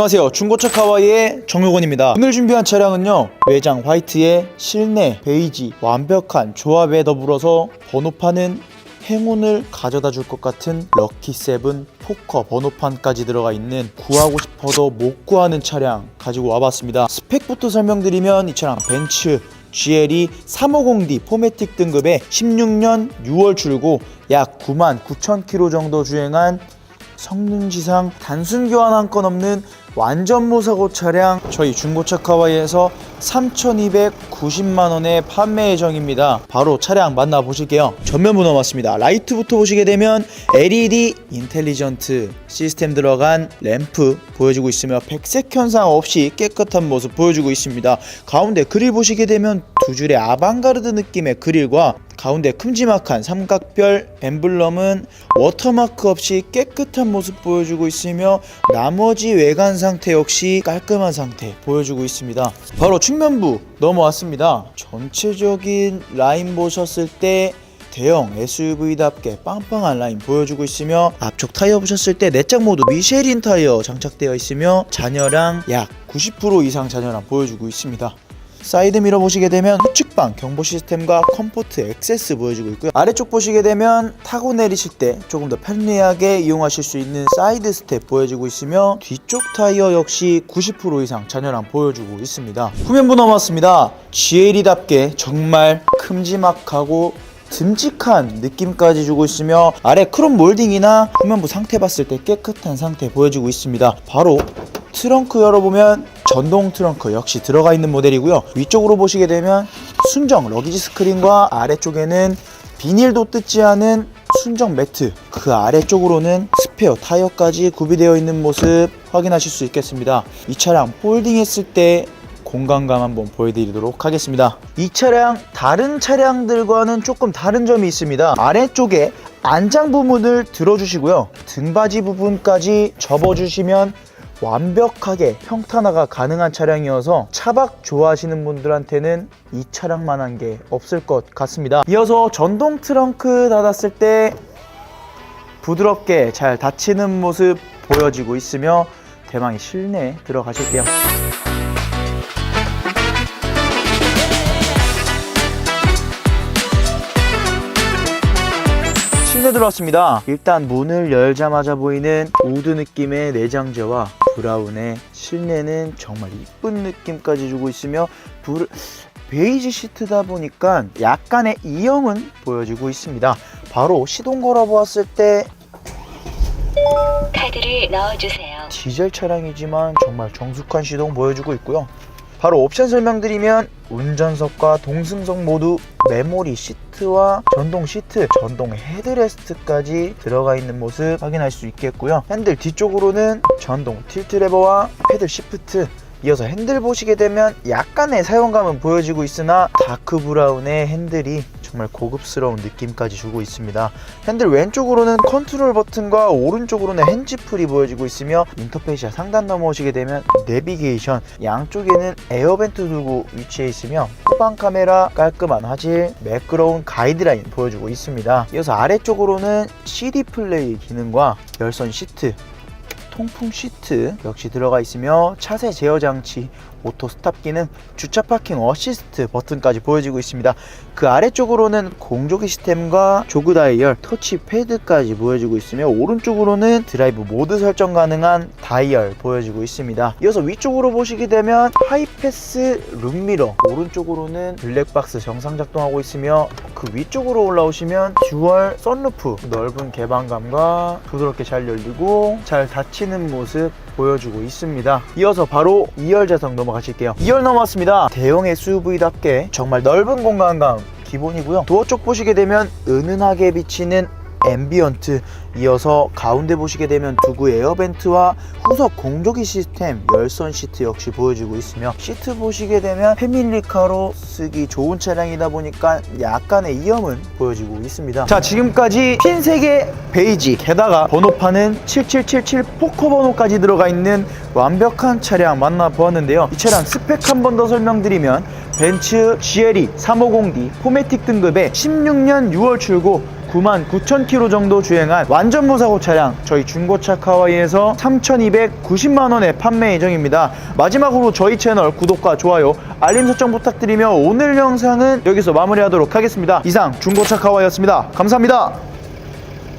안녕하세요. 중고차 카와이의 정효건입니다. 오늘 준비한 차량은요 외장 화이트에 실내 베이지 완벽한 조합에 더불어서 번호판은 행운을 가져다 줄 것 같은 럭키세븐 포커 번호판까지 들어가 있는 구하고 싶어도 못 구하는 차량 가지고 와봤습니다. 스펙부터 설명드리면 이 차량 벤츠 GLE 350D 포매틱 등급의 16년 6월 출고 약 9만 9천 킬로 정도 주행한 성능지상 단순 교환 한 건 없는 완전 무사고 차량 저희 중고차 카와이에서 3,290만 원에 판매 예정입니다. 바로 차량 만나 보실게요. 전면부 넘었습니다. 라이트부터 보시게 되면 LED 인텔리전트 시스템 들어간 램프 보여주고 있으며 백색 현상 없이 깨끗한 모습 보여주고 있습니다. 가운데 그릴 보시게 되면 두 줄의 아방가르드 느낌의 그릴과 가운데 큼지막한 삼각별 엠블럼은 워터마크 없이 깨끗한 모습 보여주고 있으며 나머지 외관 상태 역시 깔끔한 상태 보여주고 있습니다. 바로 측면부 넘어왔습니다. 전체적인 라인 보셨을 때 대형 SUV답게 빵빵한 라인 보여주고 있으며 앞쪽 타이어 보셨을 때 내장 모두 미쉐린 타이어 장착되어 있으며 잔여량 약 90% 이상 잔여량 보여주고 있습니다. 사이드 미러 보시게 되면 후측방 경보 시스템과 컴포트 액세스 보여주고 있고요. 아래쪽 보시게 되면 타고 내리실 때 조금 더 편리하게 이용하실 수 있는 사이드 스텝 보여주고 있으며 뒤쪽 타이어 역시 90% 이상 잔여량 보여주고 있습니다. 후면부 넘어왔습니다. GLE답게 정말 큼지막하고 듬직한 느낌까지 주고 있으며 아래 크롬 몰딩이나 후면부 상태 봤을 때 깨끗한 상태 보여주고 있습니다. 바로 트렁크 열어보면 전동 트렁크 역시 들어가 있는 모델이고요. 위쪽으로 보시게 되면 순정 러기지 스크린과 아래쪽에는 비닐도 뜯지 않은 순정 매트 그 아래쪽으로는 스페어 타이어까지 구비되어 있는 모습 확인하실 수 있겠습니다. 이 차량 폴딩했을 때 공간감 한번 보여드리도록 하겠습니다. 이 차량 다른 차량들과는 조금 다른 점이 있습니다. 아래쪽에 안장 부분을 들어주시고요. 등받이 부분까지 접어주시면 완벽하게 평탄화가 가능한 차량이어서 차박 좋아하시는 분들한테는 이 차량만한 게 없을 것 같습니다. 이어서 전동 트렁크 닫았을 때 부드럽게 잘 닫히는 모습 보여지고 있으며 대망의 실내에 들어가실게요. 실내 들어왔습니다. 일단 문을 열자마자 보이는 우드 느낌의 내장재와 브라운의 실내는 정말 이쁜 느낌까지 주고 있으며 불 베이지 시트다 보니까 약간의 이형은 보여지고 있습니다. 바로 시동 걸어 보았을 때 카드를 넣어주세요. 디젤 차량이지만 정말 정숙한 시동 보여주고 있고요. 바로 옵션 설명드리면 운전석과 동승석 모두 메모리 시트와 전동 시트, 전동 헤드레스트까지 들어가 있는 모습 확인할 수 있겠고요. 핸들 뒤쪽으로는 전동 틸트 레버와 패들 시프트 이어서 핸들 보시게 되면 약간의 사용감은 보여지고 있으나 다크 브라운의 핸들이 정말 고급스러운 느낌까지 주고 있습니다. 핸들 왼쪽으로는 컨트롤 버튼과 오른쪽으로는 핸즈풀이 보여지고 있으며 인터페이스 상단 넘어오시게 되면 내비게이션 양쪽에는 에어벤트 두고 위치해 있으며 후방 카메라 깔끔한 화질 매끄러운 가이드라인 보여주고 있습니다. 이어서 아래쪽으로는 CD 플레이 기능과 열선 시트 통풍 시트 역시 들어가 있으며 차세 제어 장치, 오토 스탑 기능, 주차 파킹 어시스트 버튼까지 보여지고 있습니다. 그 아래쪽으로는 공조기 시스템과 조그 다이얼, 터치 패드까지 보여지고 있으며 오른쪽으로는 드라이브 모드 설정 가능한 다이얼 보여지고 있습니다. 이어서 위쪽으로 보시게 되면 하이패스 룸미러, 오른쪽으로는 블랙박스 정상 작동하고 있으며 그 위쪽으로 올라오시면 듀얼 썬루프 넓은 개방감과 부드럽게 잘 열리고 잘 닫히는 모습 보여주고 있습니다. 이어서 바로 2열 좌석 넘어가실게요. 2열 넘어왔습니다. 대형 SUV답게 정말 넓은 공간감 기본이고요. 도어 쪽 보시게 되면 은은하게 비치는 앰비언트 이어서 가운데 보시게 되면 두구 에어벤트와 후석 공조기 시스템 열선 시트 역시 보여지고 있으며 시트 보시게 되면 패밀리카로 쓰기 좋은 차량이다 보니까 약간의 이염은 보여지고 있습니다. 자 지금까지 핀색의 베이지 게다가 번호판은 7777 포커 번호까지 들어가 있는 완벽한 차량 만나보았는데요. 이 차량 스펙 한 번 더 설명드리면 벤츠 GLE 350D 포매틱 등급의 16년 6월 출고 99,000km 정도 주행한 완전 무사고 차량 저희 중고차 카와이에서 3,290만 원에 판매 예정입니다. 마지막으로 저희 채널 구독과 좋아요, 알림 설정 부탁드리며 오늘 영상은 여기서 마무리하도록 하겠습니다. 이상 중고차 카와이였습니다. 감사합니다.